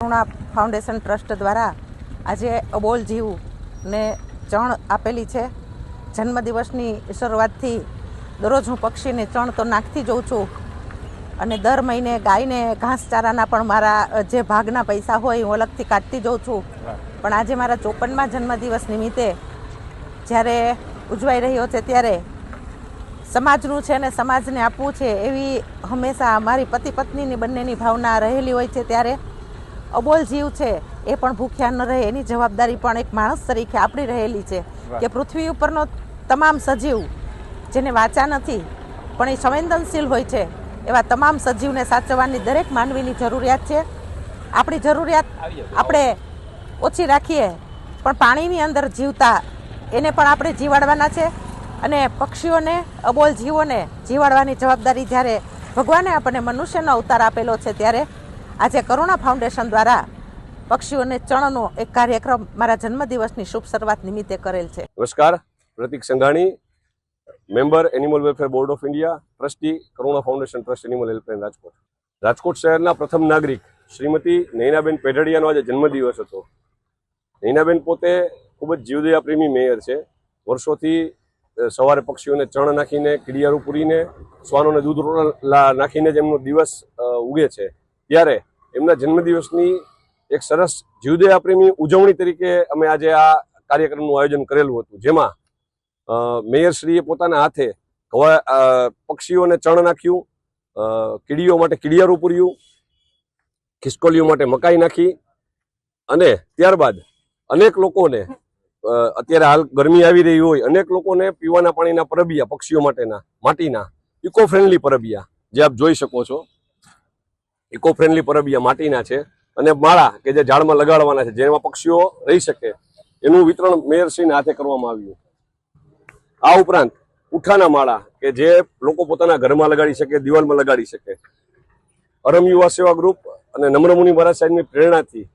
કરુણા foundation trust દ્વારા આજે અબોલ જીવને ચણ આપેલી છે. જન્મદિવસની શરૂઆતથી દરરોજ હું પક્ષીને ચણ તો નાખતી જઉં છું. અને દર મહિને ગાયને ઘાસચારાના પણ મારા જે ભાગના પૈસા હોય હું અલગથી કાઢતી જઉં છું. પણ આજે મારા ચોપનમાં જન્મદિવસ નિમિત્તે જ્યારે ઉજવાઈ રહ્યો છે ત્યારે સમાજનું છે અને સમાજને આપવું છે એવી હંમેશા મારી પતિ પત્નીની બંનેની ભાવના રહેલી હોય છે ત્યારે અબોલ જીવ છે એ પણ ભૂખ્યા ન રહે. એની જવાબદારી પણ એક માણસ તરીકે આપણી રહેલી છે કે પૃથ્વી ઉપરનો તમામ સજીવ જેને વાચા નથી પણ એ સંવેદનશીલ હોય છે એવા તમામ સજીવને સાચવવાની દરેક માનવીની જરૂરિયાત છે. આપણી જરૂરિયાત આપણે ઓછી રાખીએ પણ પાણીની અંદર જીવતા એને પણ આપણે જીવાડવાના છે અને પક્ષીઓને અબોલ જીવોને જીવાડવાની જવાબદારી જ્યારે ભગવાને આપણને મનુષ્યનો અવતાર આપેલો છે ત્યારે આજે કરુણા ફાઉન્ડેશન દ્વારા પક્ષીઓને ચણનો એક કાર્યક્રમ મારા જન્મદિવસની શુભ શરૂઆત નિમિત્તે કરેલ છે. નમસ્કાર, Pratik Sanghani, member animal welfare board of India, trustee, Karuna foundation trust animal helpline Rajkot. Rajkot શહેરના પ્રથમ નાગરિક શ્રીમતી નૈનાબેન પેઢડિયાનો આજે જન્મદિવસ હતો. નૈનાબેન પોતે ખૂબ જ જીવદયા પ્રેમી મેયર છે. વર્ષોથી સવારે પક્ષીઓને ચણ નાખીને, કીડિયારું પૂરીને, શ્વાનોને દૂધ નાખીને જ એમનો દિવસ ઉગે છે. ત્યારે એમના જન્મદિવસની એક સરસ જીવદયા પ્રેમી ઉજવણી તરીકે અમે આજે આ કાર્યક્રમનું આયોજન કરેલું હતું. જેમાં મેયરશ્રીએ પોતાના હાથે હવા પક્ષીઓને ચણ નાખ્યું કીડીઓ માટે કીડિયારું પૂર્યું, ખિસકોલીઓ માટે મકાઈ નાખી અને ત્યારબાદ અનેક લોકોને અત્યારે હાલ ગરમી આવી રહી હોય, અનેક લોકોને પીવાના પાણીના પરબિયા પક્ષીઓ માટેના, માટીના ઇકો ફ્રેન્ડલી પરબિયા જે આપ જોઈ શકો છો. ઇકો ફ્રેન્ડલી પરબિયા માટીના છે. અને માળા કે જે ઝાડમાં લગાડવાના છે, જેમાં પક્ષીઓ રહી શકે, એનું વિતરણ મેયરશ્રીના હાથે કરવામાં આવ્યું આ ઉપરાંત ઉઠાના માળા કે જે લોકો પોતાના ઘરમાં લગાડી શકે, દિવાલમાં લગાડી શકે. અરમ યુવા સેવા ગ્રુપ અને નમ્રમુનિ મહારાજ સાહેબની પ્રેરણાથી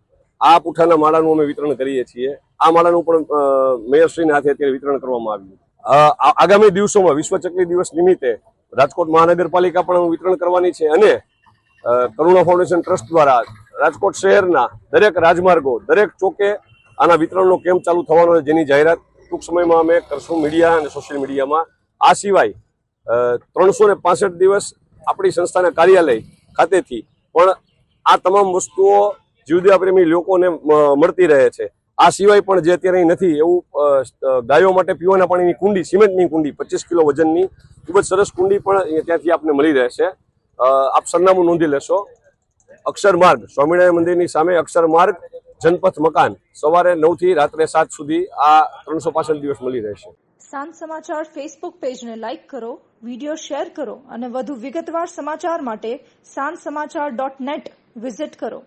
આ પુઠાના માળાનું અમે વિતરણ કરીએ છીએ. આ માળાનું પણ મેયરશ્રીના હાથે અત્યારે વિતરણ કરવામાં આવ્યું આગામી દિવસોમાં વિશ્વ ચકલી દિવસ નિમિત્તે રાજકોટ મહાનગરપાલિકા પણ વિતરણ કરવાની છે અને કરુણા ફાઉન્ડેશન ટ્રસ્ટ દ્વારા રાજકોટ શહેરના દરેક રાજમાર્ગો, દરેક ચોકે આના વિતરણનો કેમ્પ ચાલુ થવાનો છે જેની જાહેરાત ટૂંક સમયમાં અમે કરશું મીડિયા અને સોશિયલ મીડિયામાં. આ સિવાય ત્રણસો ને પાસઠ દિવસ આપણી સંસ્થાના કાર્યાલય ખાતેથી પણ આ તમામ વસ્તુઓ જીવદયા પ્રેમી લોકોને મળતી રહે છે. આ સિવાય પણ જે અત્યારે નથી એવું ગાયો માટે પીવાના પાણીની કુંડી, સિમેન્ટની કુંડી પચીસ કિલો વજનની, ખૂબ જ સરસ કુંડી પણ ત્યાંથી આપને મળી રહેશે. આપ સરનામું નોંધી લેશો. અક્ષર માર્ગ, સ્વામિનારાયણ મંદિરની સામે અક્ષર માર્ગ, જનપથ મકાન. સવારે નવથી રાત્રે સાત સુધી આ ત્રણસો પાસઠ દિવસ મળી રહેશે. સાંજ સમાચાર ફેસબુક પેજને લાઇક કરો વીડિયો શેર કરો અને વધુ વિગતવાર સમાચાર માટે સાંજ સમાચાર ડોટ નેટ વિઝિટ કરો.